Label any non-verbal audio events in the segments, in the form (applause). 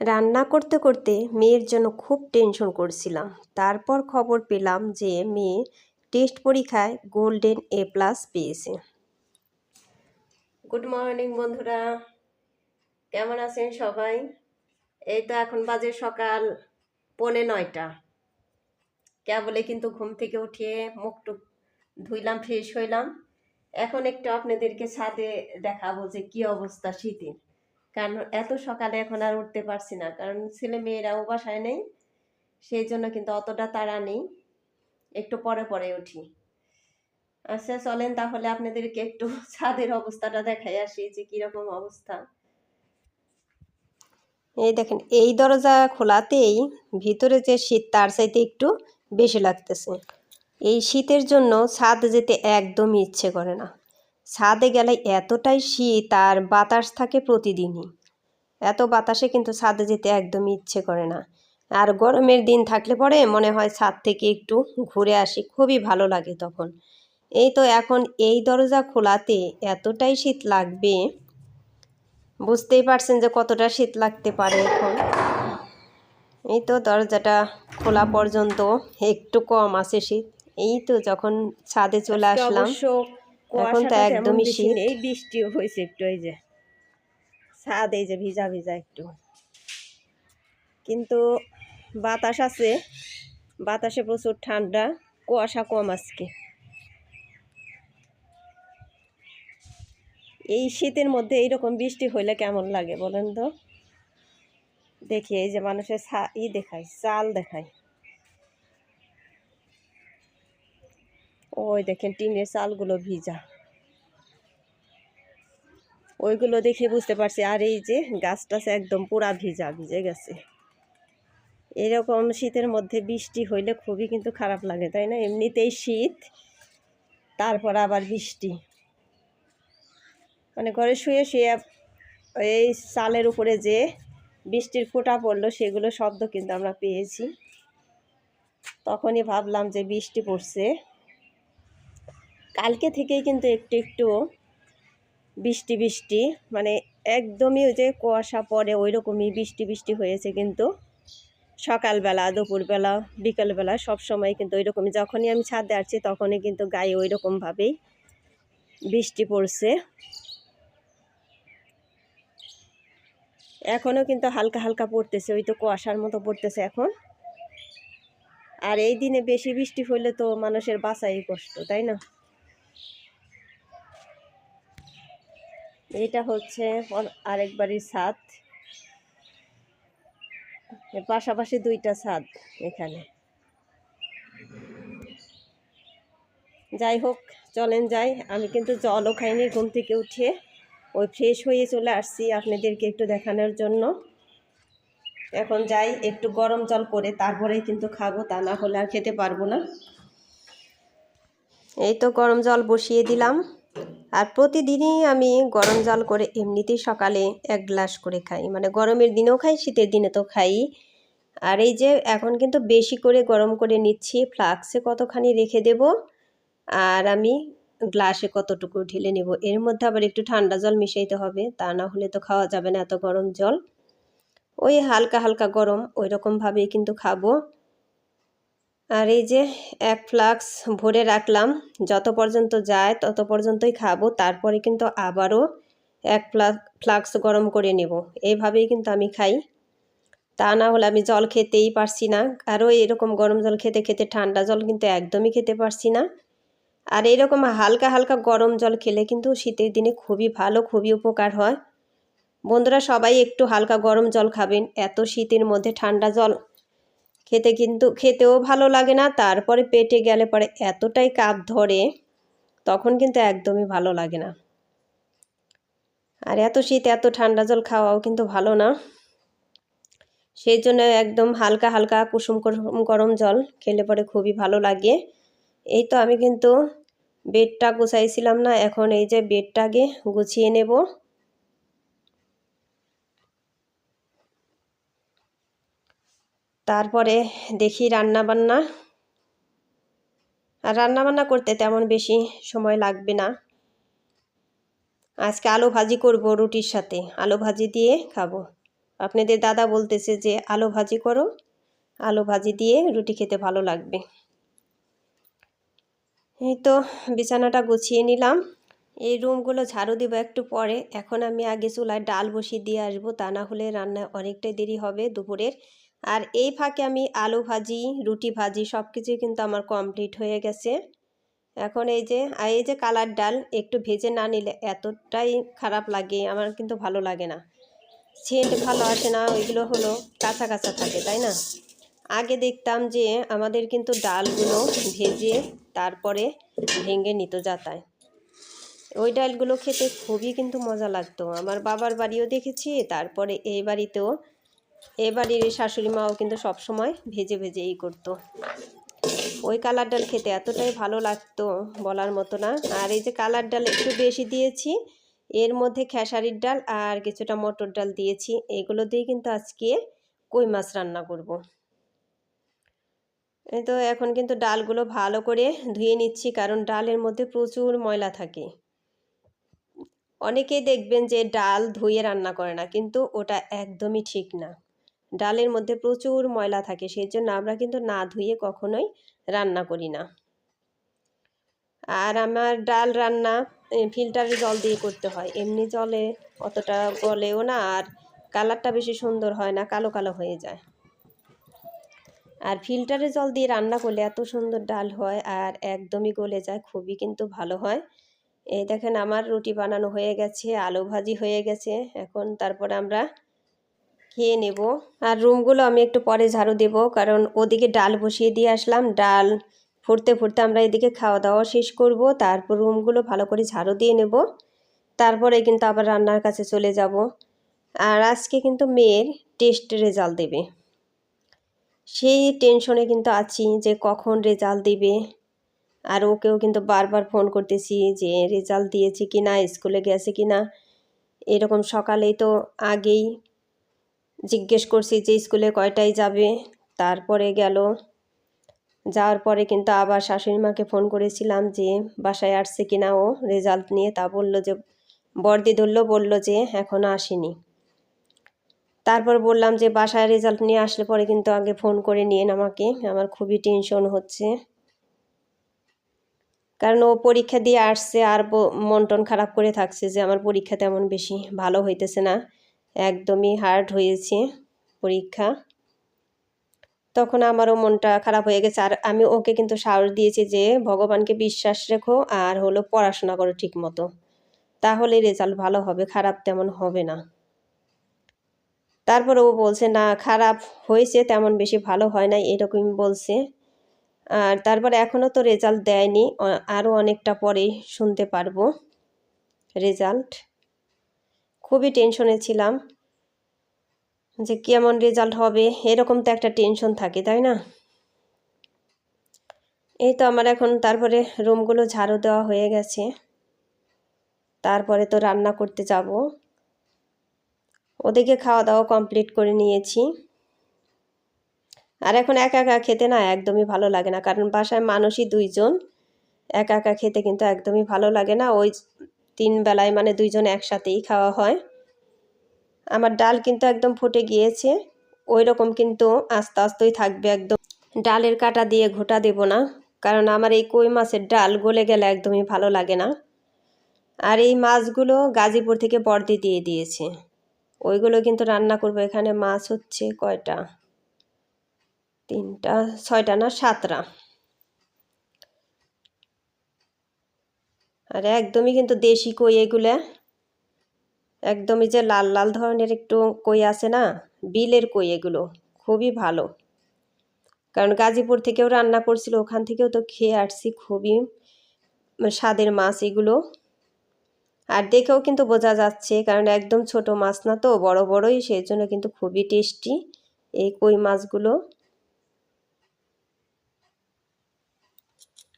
রান্না করতে করতে মেয়ের জন্য খুব টেনশন করছিলাম। তারপর খবর পেলাম যে মেয়ে টেস্ট পরীক্ষায় গোল্ডেন এ প্লাস পেয়েছে। গুড মর্নিং বন্ধুরা, কেমন আছেন সবাই? এই তো এখন বাজে সকাল পৌনে নয়টা। কে বলে কিন্তু ঘুম থেকে উঠিয়ে মুখ টুক ধুইলাম ফ্রেশ হইলাম। এখন একটু আপনাদেরকে ছাদে দেখাবো যে কি অবস্থা শীতের। কারণ এত সকালে এখন আর উঠতে পারছি না। কারণ ছেলে মেয়েরাও বাসায় নেই, সেই জন্য কিন্তু অতটা তাড়া নেই। একটু পরে পরে উঠি। আচ্ছা চলেন তাহলে আপনাদেরকে একটু (laughs) ছাদের অবস্থাটা দেখাই আসি যে কীরকম অবস্থা। এই দেখেন, এই দরজা খোলাতেই ভিতরে যে শীত, তার চাইতে একটু বেশি লাগতেছে। এই শীতের জন্য ছাদ যেতে একদমই ইচ্ছে করে না। ছাদে গেলে এতটাই শীত আর বাতাস থাকে প্রতিদিনই। এত বাতাসে কিন্তু ছাদে যেতে একদমই ইচ্ছে করে না। আর গরমের দিন থাকলে পরে মনে হয় ছাদ থেকে একটু ঘুরে আসি খুবই ভালো লাগে তখন। এই তো এখন এই দরজা খোলাতে এতটাই শীত লাগবে। বুঝতেই পারছেন যে কতটা শীত লাগতে পারে এখন। এই তো দরজাটা খোলা পর্যন্ত একটু কম আছে শীত। এই তো যখন ছাদে চলে আসলাম। এখন তো একদমই শীত। এই বৃষ্টিও হয়েছে একটু এই যে ছাদ এই যে ভিজা ভিজা একটু। কিন্তু বাতাস আছে বাতাসে প্রচুর ঠান্ডা কুয়াশা কম আজকে। এই শীতের মধ্যে এইরকম বৃষ্টি হইলে কেমন লাগে বলেন তো? দেখি এই যে মানুষের ই দেখায় চাল দেখায়। ওই দেখেন টিনের চালগুলো ভিজা। ওইগুলো দেখে বুঝতে পারছি, আর এই যে গাছ টাছ একদম পুরা ভিজা, ভিজে গেছে। এরকম শীতের মধ্যে বৃষ্টি হইলে খুবই কিন্তু খারাপ লাগে, তাই না? এমনিতেই শীত, তারপর আবার বৃষ্টি। মানে ঘরে শুয়ে শুয়ে এই চালের উপরে যে বৃষ্টির ফোঁটা পড়ল, সেগুলো শব্দ কিন্তু আমরা পেয়েছি। তখনই ভাবলাম যে বৃষ্টি পড়ছে। কালকে থেকেই কিন্তু একটু একটু বৃষ্টি বৃষ্টি মানে একদমই ওই যে কুয়াশা পরে ওই রকমই বৃষ্টি বৃষ্টি হয়েছে কিন্তু সকালবেলা, দুপুরবেলা, বিকালবেলা সব সময় কিন্তু ওই রকমই যখনই আমি ছাদে আসছি তখনই কিন্তু গায়ে ওই রকমভাবেই বৃষ্টি পড়ছে। এখনও কিন্তু হালকা হালকা পড়তেছে, ওই তো কুয়াশার মতো পড়তেছে এখন। আর এই দিনে বেশি বৃষ্টি হলে তো মানুষের বাঁচাই কষ্ট, তাই না? এটা হচ্ছে আরেক বাড়ির ছাদ পাশাপাশি দুইটা ছাদ এখানে। যাই হোক চলেন যাই। আমি কিন্তু জলও খাইনি, ঘুম থেকে উঠে ওই ফ্রেশ হয়ে চলে আসছি আপনাদেরকে একটু দেখানোর জন্য। এখন যাই, একটু গরম জল করে তারপরেই কিন্তু খাব, তা না হলে আর খেতে পারব না। এই তো গরম জল বসিয়ে দিলাম। আর প্রতিদিনই আমি গরম জল করে এমনিতেই সকালে এক গ্লাস করে খাই। মানে গরমের দিনেও খাই, শীতের দিনে তো খাই। আর এই যে এখন কিন্তু বেশি করে গরম করে নিচ্ছি ফ্লাক্সে কতখানি রেখে দেব আর আমি গ্লাসে কতটুকু ঢেলে নেব। এর মধ্যে আবার একটু ঠান্ডা জল মিশাইতে হবে, তা না হলে তো খাওয়া যাবে না এত গরম জল। ওই হালকা হালকা গরম ওই রকমভাবেই কিন্তু খাব। আর এই যে এক ফ্লাক্স ভরে রাখলাম, যত পর্যন্ত যায় তত পর্যন্তই খাব, তারপরে কিন্তু আবারও এক ফ্লাক্স গরম করে নেব। এইভাবেই কিন্তু আমি খাই। তা না হলে আমি জল খেতেই পারছি না। আরও এরকম গরম জল খেতে খেতে ঠান্ডা জল কিন্তু একদমই খেতে পারছি না। আর এরকম হালকা হালকা গরম জল খেলে কিন্তু শীতের দিনে খুবই ভালো, খুবই উপকার হয়। বন্ধুরা সবাই একটু হালকা গরম জল খাবেন। এত শীতের মধ্যে ঠান্ডা জল খেতে কিন্তু, খেতেও ভালো লাগে না, তারপরে পেটে গেলে পরে এতটাই কাপ ধরে, তখন কিন্তু একদমই ভালো লাগে না। আর এত শীত, এত ঠান্ডা জল খাওয়াও কিন্তু ভালো না। সেই জন্য একদম হালকা হালকা কুসুম গরম জল খেলে পরে খুবই ভালো লাগে। এই তো আমি কিন্তু বেডটা গুছাইছিলাম না, এখন এই যে বেডটাকে গুছিয়ে নেব। তারপরে দেখি রান্না বান্না আর রান্না বান্না করতে তেমন বেশি সময় লাগবে না। আজকে আলু ভাজি করব রুটির সাথে। আলু ভাজি দিয়ে খাব। আপনাদের দাদা বলতেছে যে, আলু ভাজি করো। আলু ভাজি দিয়ে রুটি খেতে ভালো লাগবে। এই তো বিছানাটা গুছিয়ে নিলাম। এই রুমগুলো ঝাড়ু দেবো একটু পরে। এখন আমি আগে চুলায় ডাল বসিয়ে দিয়ে আসব। তা না হলে রান্না অনেকটাই দেরি হবে দুপুরের। আর এই ফাঁকে আমি আলু ভাজি, রুটি ভাজি সব কিছুই কিন্তু আমার কমপ্লিট হয়ে গেছে। এখন এই যে, আর এই যে কালার ডাল, একটু ভেজে না নিলে এতটাই খারাপ লাগে, আমার কিন্তু ভালো লাগে না। সেন্ট ভালো আসে না, ওইগুলো হলো কাঁচা কাঁচা থাকে, তাই না? আগে দেখতাম যে আমাদের কিন্তু ডালগুলো ভেজে তারপরে ভেঙে নিত যাতায়। ওই ডালগুলো খেতে খুবই কিন্তু মজা লাগতো। আমার বাবার বাড়িও দেখেছি, তারপরে এই বাড়িতেও এ বাড়ির শাশুড়ি মাও কিন্তু সবসময় ভেজে ভেজে এই করতো। ওই কালার ডাল খেতে এতটাই ভালো লাগতো বলার মতো না। আর এই যে কালার ডাল একটু বেশি দিয়েছি, এর মধ্যে খেসারির ডাল আর কিছুটা মটর ডাল দিয়েছি। এগুলো দিয়ে কিন্তু আজকে কই মাছ রান্না করব। এই তো এখন কিন্তু ডালগুলো ভালো করে ধুয়ে নিচ্ছি, কারণ ডালের মধ্যে প্রচুর ময়লা থাকে। অনেকেই দেখবেন যে ডাল ধুয়ে রান্না করে না, কিন্তু ওটা একদমই ঠিক না। ডালের মধ্যে প্রচুর ময়লা থাকে সেই জন্য আমরা কিন্তু না ধুয়ে কখনোই রান্না করি না। আর আমার ডাল রান্না ফিল্টারে জল দিয়ে করতে হয়, এমনি জলে অতটা গলেও না, আর কালারটা বেশি সুন্দর হয় না, কালো কালো হয়ে যায়। আর ফিল্টারে জল দিয়ে রান্না করলে এত সুন্দর ডাল হয়, আর একদমই গলে যায়, খুবই কিন্তু ভালো হয়। এই দেখেন আমার রুটি বানানো হয়ে গেছে, আলু ভাজি হয়ে গেছে, এখন তারপরে আমরা খেয়ে নেব। আর রুমগুলো আমি একটু পরে ঝাড়ু দেব, কারণ ওদিকে ডাল বসিয়ে দিয়ে আসলাম। ডাল ফুটতে ফুটতে আমরা এদিকে খাওয়া দাওয়া শেষ করব, তারপর রুমগুলো ভালো করে ঝাড়ু দিয়ে নেব। তারপরে কিন্তু আবার রান্নার কাছে চলে যাব। আর আজকে কিন্তু মেয়ের টেস্ট রেজাল্ট দেবে। সেই টেনশনে কিন্তু আছি যে কখন রেজাল্ট দেবে। আর ওকেও কিন্তু বারবার ফোন করতেছি যে রেজাল্ট দিয়েছে কি না স্কুলে গেছে কি না এরকম সকালেই তো আগেই জিজ্ঞেস করছি যে স্কুলে কয়টায় যাবে? তারপরে গেল। যাওয়ার পরে কিন্তু আবার শাশুড়ি মাকে ফোন করেছিলাম যে, বাসায় আসছে কিনা ও? রেজাল্ট নিয়ে। তা বলল যে, বর্দি ধরলো। বলল যে এখনও আসেনি। তারপর বললাম যে, বাসায় রেজাল্ট নিয়ে আসলে পরে কিন্তু আগে ফোন করে নিয়েন আমাকে। আমার খুবই টেনশন হচ্ছে। কারণ ও পরীক্ষা দিয়ে আসছে আর মন খারাপ করে থাকছে যে, আমার পরীক্ষা তেমন বেশি ভালো হইতেছে না। একদমই হার্ড হয়েছে পরীক্ষা। তখন আমারও মনটা খারাপ হয়ে গেছে। আর আমি ওকে কিন্তু সাহস দিয়েছি যে, ভগবানকে বিশ্বাস রেখো আর হলো পড়াশোনা করো ঠিক মতো তাহলে রেজাল্ট ভালো হবে, খারাপ তেমন হবে না। তারপর ও বলছে, না, খারাপ হয়েছে, তেমন বেশি ভালো হয় না এরকমই বলছে। আর তারপরে এখনও তো রেজাল্ট দেয়নি। আরও অনেকটা পরেই শুনতে পারব রেজাল্ট খুবই টেনশনে ছিলাম যে কেমন রেজাল্ট হবে, এরকম তো একটা টেনশন থাকে, তাই না? এই তো আমার এখন তারপরে রুমগুলো ঝাড়ু দেওয়া হয়ে গেছে। তারপরে তো রান্না করতে যাব। ওদিকে খাওয়া দাওয়া কমপ্লিট করে নিয়েছি। আর এখন একা একা খেতে না একদমই ভালো লাগে না, কারণ বাসায় মানুষই দুইজন। একা একা খেতে কিন্তু একদমই ভালো লাগে না। ওই তিন বেলায় মানে দুইজন একসাথেই খাওয়া হয়। আমার ডাল কিন্তু একদম ফুটে গিয়েছে। ওই রকম কিন্তু আস্তে আস্তেই থাকবে একদম। ডালের কাটা দিয়ে ঘোটা দেব না, কারণ আমার এই কই মাছের ডাল গলে গেলে একদমই ভালো লাগে না। আর এই মাছগুলো গাজীপুর থেকে বর্দি দিয়ে দিয়েছে। ওইগুলো কিন্তু রান্না করব, এখানে মাছ হচ্ছে কয়টা? তিনটা, ছয়টা না, সাতটা। আর একদমই কিন্তু দেশি কই এগুলো? একদমই যে লাল লাল ধরনের একটু কই আছে না? বিলের কই এগুলো? খুবই ভালো। কারণ গাজীপুর থেকেও রান্না করছিল, ওখান থেকেও তো খেয়ে আসছি খুবই। স্বাদের মাছ এগুলো। আর দেখেও কিন্তু বোঝা যাচ্ছে, কারণ একদম ছোট মাছ না তো, বড় বড়ই, সেই জন্য কিন্তু খুবই টেস্টি এই কই মাছগুলো।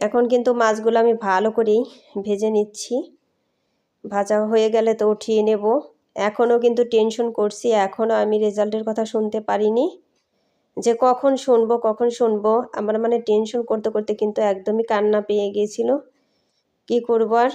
এখন কিন্তু মাছগুলো আমি ভালো করেই ভেজে নিচ্ছি। ভাজা হয়ে গেলে তো উঠিয়ে নেব। এখনও কিন্তু টেনশন করছি, এখনও আমি রেজাল্টের কথা শুনতে পারিনি। যে কখন শুনব কখন শুনব, আমার মানে টেনশন করতে করতে কিন্তু একদমই কান্না পেয়ে গিয়েছিল। কি করব আর?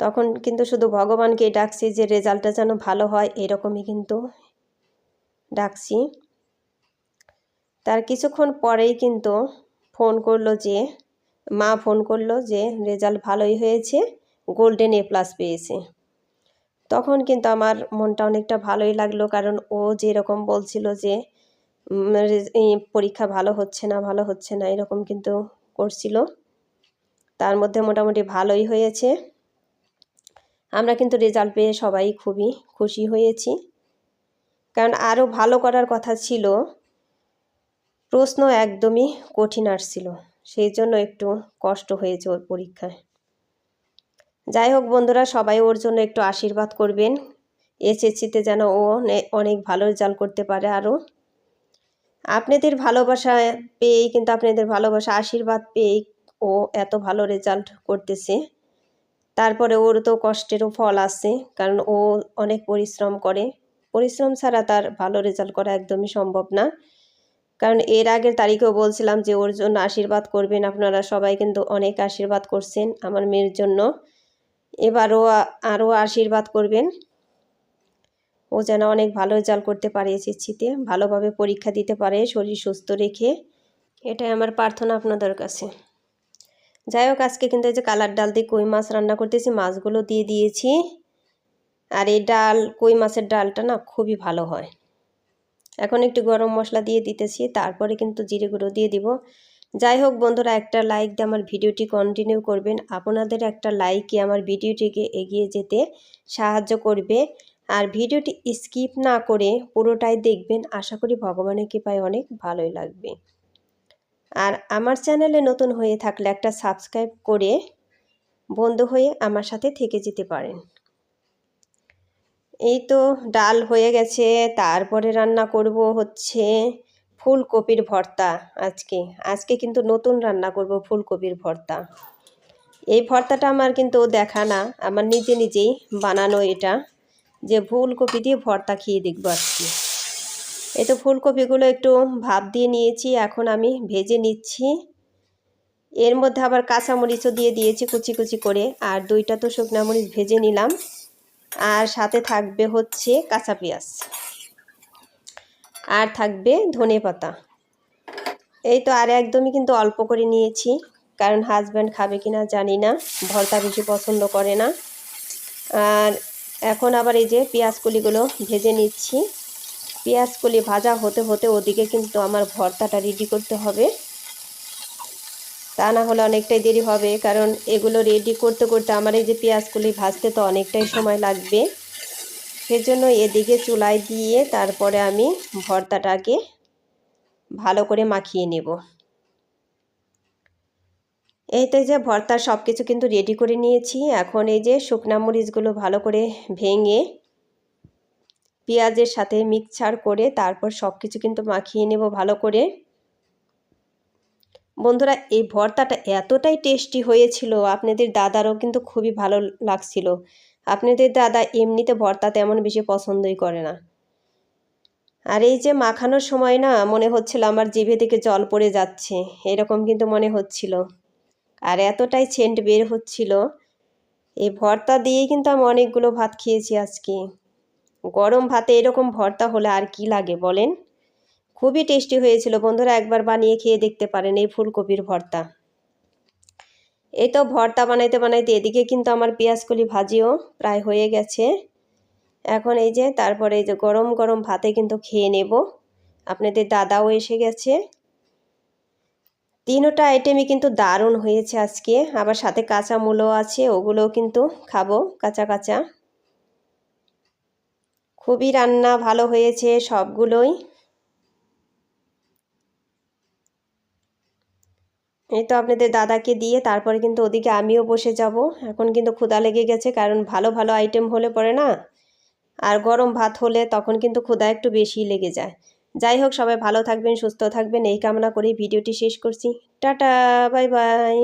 তখন কিন্তু শুধু ভগবানকেই ডাকছি যে রেজাল্টটা যেন ভালো হয়, এরকমই কিন্তু ডাকছি। তার কিছুক্ষণ পরেই কিন্তু ফোন করল যে, মা ফোন করল যে, রেজাল্ট ভালোই হয়েছে, গোল্ডেন এ প্লাস পেয়েছে। তখন কিন্তু আমার মনটা অনেকটা ভালোই লাগল, কারণ ও যেরকম বলছিল যে পরীক্ষা ভালো হচ্ছে না, ভালো হচ্ছে না, এরকম কিন্তু করছিল। তার মধ্যে মোটামুটি ভালোই হয়েছে। আমরা কিন্তু রেজাল্ট পেয়ে সবাই খুবই খুশি হয়েছি। কারণ আরও ভালো করার কথা ছিল প্রশ্ন একদমই কঠিন আসছিল, সেই জন্য একটু কষ্ট হয়েছে ওর পরীক্ষায়। যাই হোক বন্ধুরা, সবাই ওর জন্য একটু আশীর্বাদ করবেন। এসএসসিতে যেন ও অনে- অনেক ভালো রেজাল্ট করতে পারে আরও। আপনাদের ভালোবাসা পেয়েই কিন্তু আপনাদের ভালোবাসা আশীর্বাদ পেয়েই ও এত ভালো রেজাল্ট করতেছে। তারপরে ওর তো কষ্টেরও ফল আসছে কারণ ও অনেক পরিশ্রম করে। পরিশ্রম ছাড়া তার ভালো রেজাল্ট করা একদমই সম্ভব না। কারণ এর আগের তারিখেও বলছিলাম যে ওর জন্য আশীর্বাদ করবেন আপনারা সবাই কিন্তু অনেক আশীর্বাদ করছেন আমার মেয়ের জন্য। এবারও আরও আশীর্বাদ করবেন। ও যেন অনেক ভালো রেজাল্ট করতে পারে এসএসসিতে, ভালোভাবে পরীক্ষা দিতে পারে, শরীর সুস্থ রেখে। এটাই আমার প্রার্থনা আপনাদের কাছে। যাই হোক, আজকে কিন্তু এই যে কালার ডাল দিয়ে কই মাছ রান্না করতেছি, মাছগুলো দিয়ে দিয়েছি। আর এই ডাল, কই মাছের ডালটা না খুবই ভালো হয়। এখন একটু গরম মশলা দিয়ে দিতেছি, তারপরে কিন্তু জিরে গুঁড়ো দিয়ে দিব। যাই হোক বন্ধুরা, একটা লাইক দিয়ে আমার ভিডিওটি কন্টিনিউ করবেন। আপনাদের একটা লাইকই আমার ভিডিওটিকে এগিয়ে যেতে সাহায্য করবে। আর ভিডিওটি স্কিপ না করে পুরোটাই দেখবেন। আশা করি ভগবানের কৃপায় অনেক ভালোই লাগবে। আর আমার চ্যানেলে নতুন হয়ে থাকলে একটা সাবস্ক্রাইব করে বন্ধু হয়ে আমার সাথে থেকে যেতে পারেন। এই তো ডাল হয়ে গেছে, তারপরে রান্না করব হচ্ছে ফুলকপির ভর্তা আজকে। আজকে কিন্তু নতুন রান্না করব ফুলকপির ভর্তা। এই ভর্তাটা আমার কিন্তু দেখা না, আমার নিজে নিজেই বানানো এটা। যে ফুলকপি দিয়ে ভর্তা খেয়ে দেখব আজকে। এই তো ফুলকপিগুলো একটু ভাপ দিয়ে নিয়েছি, এখন আমি ভেজে নিচ্ছি। এর মধ্যে আবার কাঁচামরিচও দিয়ে দিয়েছি কুচি কুচি করে, আর দুইটা তো শুকনা মরিচ ভেজে নিলাম। আর সাথে থাকবে হচ্ছে কাঁচা পেঁয়াজ। আর থাকবে ধনে পাতা। এই তো আর একদমই কিন্তু অল্প করে নিয়েছি, কারণ হাজব্যান্ড খাবে কিনা জানি না, ভর্তা বেশি পছন্দ করে না। আর এখন আবার এই যে পেঁয়াজ কলিগুলো ভেজে নিচ্ছি। পেঁয়াজ কলি ভাজা হতে হতে ওদিকে কিন্তু আমার ভর্তাটা রেডি করতে হবে। তা না হলে অনেকটাই দেরি হবে, কারণ এগুলো রেডি করতে করতে আমার এই যে পেঁয়াজগুলি ভাজতে তো অনেকটাই সময় লাগবে। সেজন্য এদিকে চুলায় দিয়ে তারপরে আমি ভর্তাটাকে ভালো করে মাখিয়ে নেব। এই তো যে ভর্তার সব কিছু কিন্তু রেডি করে নিয়েছি। এখন এই যে শুকনা মরিচগুলো ভালো করে ভেঙে পেঁয়াজের সাথে মিক্সচার করে তারপর সব কিছু কিন্তু মাখিয়ে নেব ভালো করে। বন্ধুরা, এই ভর্তাটা এতটাই টেস্টি হয়েছিল, আপনাদের দাদারও কিন্তু খুবই ভালো লাগছিল। আপনাদের দাদা এমনিতে ভর্তা তেমন বেশি পছন্দই করে না। আর এই যে মাখানোর সময় না, মনে হচ্ছিল আমার জিভে থেকে জল পড়ে যাচ্ছে, এরকম কিন্তু মনে হচ্ছিল। আর এতটাই সেন্ট বের হচ্ছিল, এই ভর্তা দিয়েই কিন্তু আমি অনেকগুলো ভাত খেয়েছি আজকে। গরম ভাতে এরকম ভর্তা হলে আর কি লাগে বলেন? খুবই টেস্টি হয়েছিল। বন্ধুরা একবার বানিয়ে খেয়ে দেখতে পারেন এই ফুলকপির ভর্তা। এই তো ভর্তা বানাইতে বানাইতে এদিকে কিন্তু আমার পেঁয়াজকলি ভাজিও প্রায় হয়ে গেছে। এখন এই যে তারপরে এই যে গরম গরম ভাতে কিন্তু খেয়ে নেব। আপনাদের দাদাও এসে গেছে। তিনোটা আইটেমই কিন্তু দারুণ হয়েছে আজকে। আবার সাথে কাঁচা মূলও আছে, ওগুলোও কিন্তু খাব কাঁচা কাঁচা। খুবই রান্না ভালো হয়েছে সবগুলোই। এই তো আপনাদের দাদাকে দিয়ে তারপরে কিন্তু ওদিকে আমিও বসে যাব। এখন কিন্তু ক্ষুদা লেগে গেছে, কারণ ভালো ভালো আইটেম হলে পরে না। আর গরম ভাত হলে তখন কিন্তু ক্ষুদা একটু বেশি লেগে যায়। যাই হোক, সবাই ভালো থাকবেন, সুস্থ থাকবেন। এই কামনা করেই ভিডিওটি শেষ করছি। Tata, bye bye.